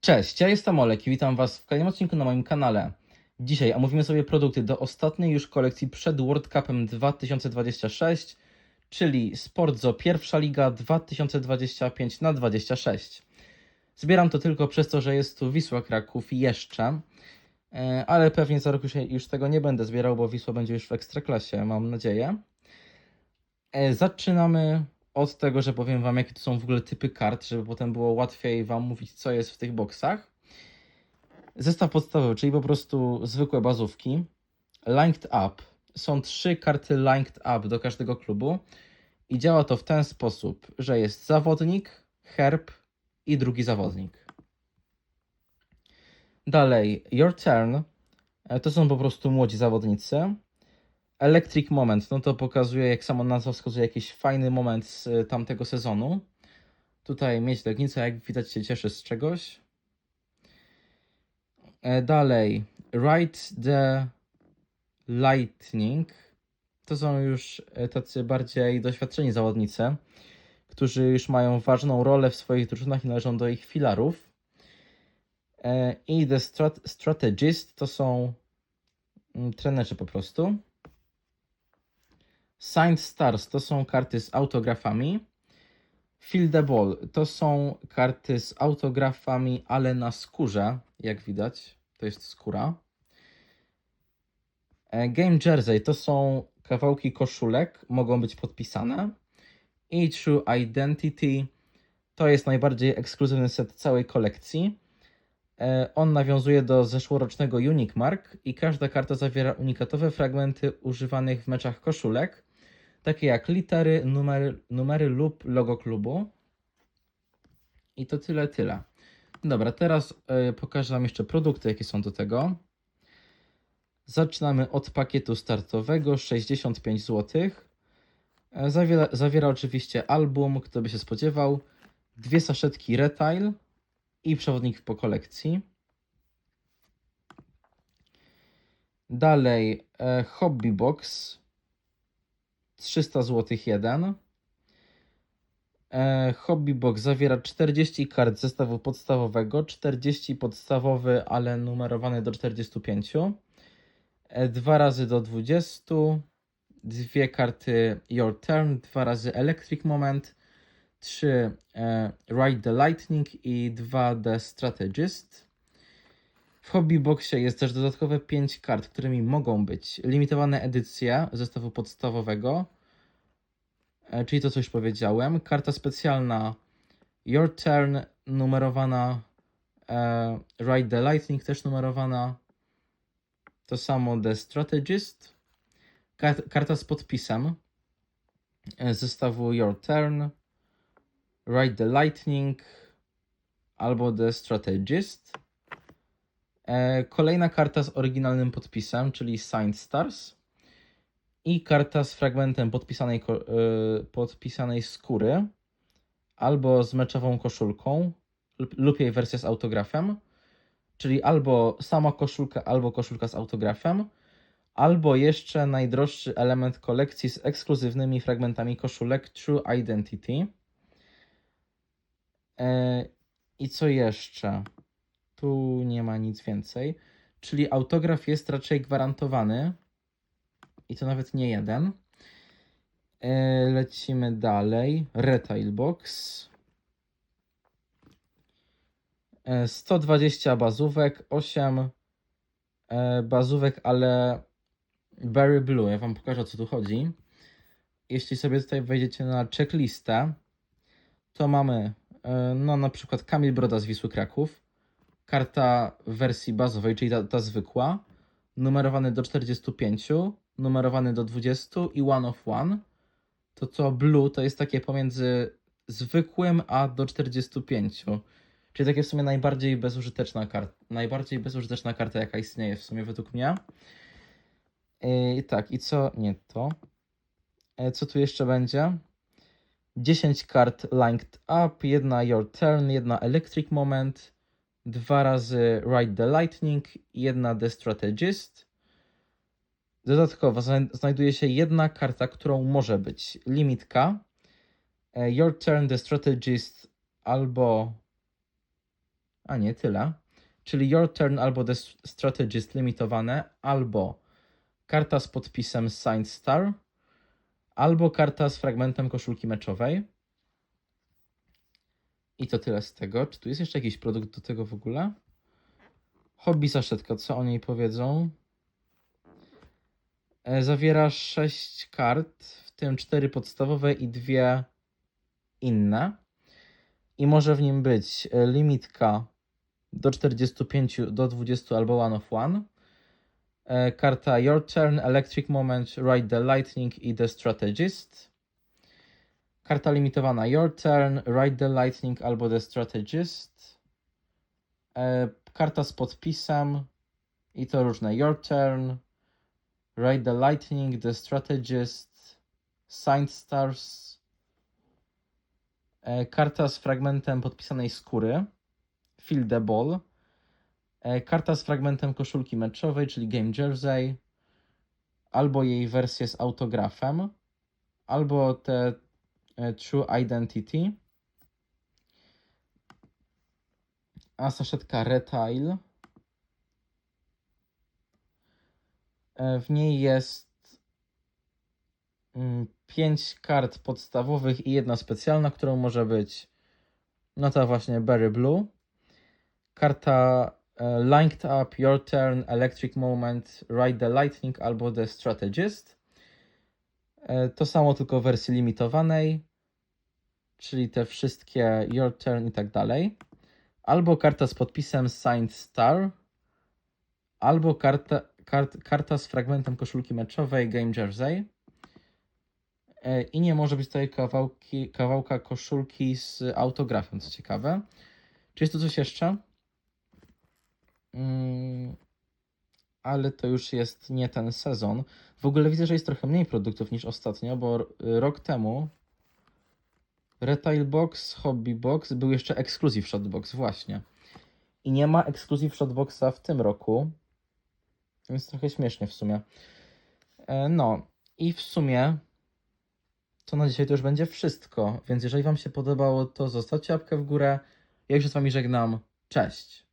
Cześć, ja jestem Olek i witam Was w kolejnym odcinku na moim kanale. Dzisiaj omówimy sobie produkty do ostatniej już kolekcji przed World Cupem 2026, czyli Sportzo pierwsza liga 2025 na 26. Zbieram to tylko przez to, że jest tu Wisła Kraków jeszcze, e, ale pewnie za rok już, już tego nie będę zbierał, bo Wisła będzie już w Ekstraklasie, mam nadzieję. E, Zaczynamy od tego, że powiem Wam, jakie to są w ogóle typy kart, żeby potem było łatwiej Wam mówić, co jest w tych boksach. Zestaw podstawowy, czyli po prostu zwykłe bazówki. Linked Up. Są trzy karty Linked Up do każdego klubu i działa to w ten sposób, że jest zawodnik, herb i drugi zawodnik. Dalej, Your Turn. E, To są po prostu młodzi zawodnicy. Electric Moment, no to pokazuje, jak sama nazwa wskazuje, jakiś fajny moment z y, tamtego sezonu. Tutaj mieć Legnica, jak widać, się cieszy z czegoś. E, Dalej, Ride the Lightning. To są już e, tacy bardziej doświadczeni zawodnicy, którzy już mają ważną rolę w swoich drużynach i należą do ich filarów. E, I The Strat Strategist to są mm, trenerzy po prostu. Signed Stars to są karty z autografami. Fill the Ball to są karty z autografami, ale na skórze, jak widać. To jest skóra. E, Game Jersey to są kawałki koszulek, mogą być podpisane. I True Identity to jest najbardziej ekskluzywny set całej kolekcji. E, On nawiązuje do zeszłorocznego Unique Mark i każda karta zawiera unikatowe fragmenty używanych w meczach koszulek, takie jak litery, numery, numery lub logo klubu. I to tyle, tyle. Dobra, teraz e, pokażę Wam jeszcze produkty, jakie są do tego. Zaczynamy od pakietu startowego 65 zł. E, Zawiera, zawiera oczywiście album, kto by się spodziewał, dwie saszetki retail i przewodnik po kolekcji. Dalej e, Hobby Box 300 zł jeden. E, Hobby Box zawiera 40 kart zestawu podstawowego, 40 podstawowy, ale numerowany do 45. E, Dwa razy do 20. Dwie karty Your Turn, dwa razy Electric Moment, trzy e, Ride the Lightning i dwa The Strategist. W Hobby Boxie jest też dodatkowe 5 kart, którymi mogą być limitowane edycje zestawu podstawowego, e, czyli to, co już powiedziałem. Karta specjalna Your Turn, numerowana e, Ride the Lightning, też numerowana. To samo The Strategist. Kar- karta z podpisem e, zestawu Your Turn, Ride the Lightning albo The Strategist. E, Kolejna karta z oryginalnym podpisem, czyli Signed Stars. I karta z fragmentem podpisanej, e, podpisanej skóry, albo z meczową koszulką, lub, lub jej wersja z autografem. Czyli albo sama koszulka, albo koszulka z autografem, albo jeszcze najdroższy element kolekcji z ekskluzywnymi fragmentami koszulek True Identity. E, I co jeszcze? Tu nie ma nic więcej. Czyli autograf jest raczej gwarantowany. I to nawet nie jeden. E, Lecimy dalej. Retail box. E, 120 bazówek, 8 e, bazówek, ale Berry Blue. Ja Wam pokażę o co tu chodzi. Jeśli sobie tutaj wejdziecie na checklistę, to mamy e, no na przykład Kamil Broda z Wisły Kraków karta w wersji bazowej, czyli ta, ta zwykła, numerowany do 45, numerowany do 20 i one of one. To co blue to jest takie pomiędzy zwykłym a do 45. Czyli takie w sumie najbardziej bezużyteczna karta, najbardziej bezużyteczna karta jaka istnieje w sumie według mnie. I tak, i co? Nie to. E, Co tu jeszcze będzie? 10 kart Linked Up, jedna Your Turn, jedna Electric Moment, dwa razy Ride the Lightning, jedna The Strategist. Dodatkowo zna- znajduje się jedna karta, którą może być limitka. e, Your Turn, The Strategist albo A nie, tyle. Czyli Your Turn albo The Strategist limitowane, albo karta z podpisem Signed Star, albo karta z fragmentem koszulki meczowej. I to tyle z tego. Czy tu jest jeszcze jakiś produkt do tego w ogóle? Hobby saszetka, co o niej powiedzą? E, Zawiera 6 kart, w tym 4 podstawowe i dwie inne. I może w nim być e, limitka do 45, do 20 albo one of one. E, Karta Your Turn, Electric Moment, Ride the Lightning i The Strategist. Karta limitowana Your Turn, Ride the Lightning albo The Strategist. E, Karta z podpisem i to różne Your Turn, Ride the Lightning, The Strategist, Signed Stars. E, Karta z fragmentem podpisanej skóry, Feel the Ball. E, Karta z fragmentem koszulki meczowej, czyli Game Jersey, albo jej wersję z autografem, albo te True Identity. A saszetka Retail. E, W niej jest 5 kart podstawowych i jedna specjalna, którą może być no ta właśnie Berry Blue. Karta e, Linked Up, Your Turn, Electric Moment, Ride the Lightning albo The Strategist. E, To samo tylko w wersji limitowanej, czyli te wszystkie Your Turn i tak dalej. Albo karta z podpisem Signed Star, albo karta, kart, karta z fragmentem koszulki meczowej Game Jersey. E, I nie może być tutaj kawałki, kawałka koszulki z autografem, co ciekawe. Czy jest tu coś jeszcze? Mm, ale to już jest nie ten sezon. W ogóle widzę, że jest trochę mniej produktów niż ostatnio, bo rok temu Retail Box, Hobby Box był jeszcze Exclusive Shotbox, właśnie. I nie ma Exclusive Shotboxa w tym roku, więc trochę śmiesznie w sumie. E, No, i w sumie to na dzisiaj to już będzie wszystko. Więc jeżeli Wam się podobało, to zostawcie łapkę w górę. Ja już się z Wami żegnam. Cześć!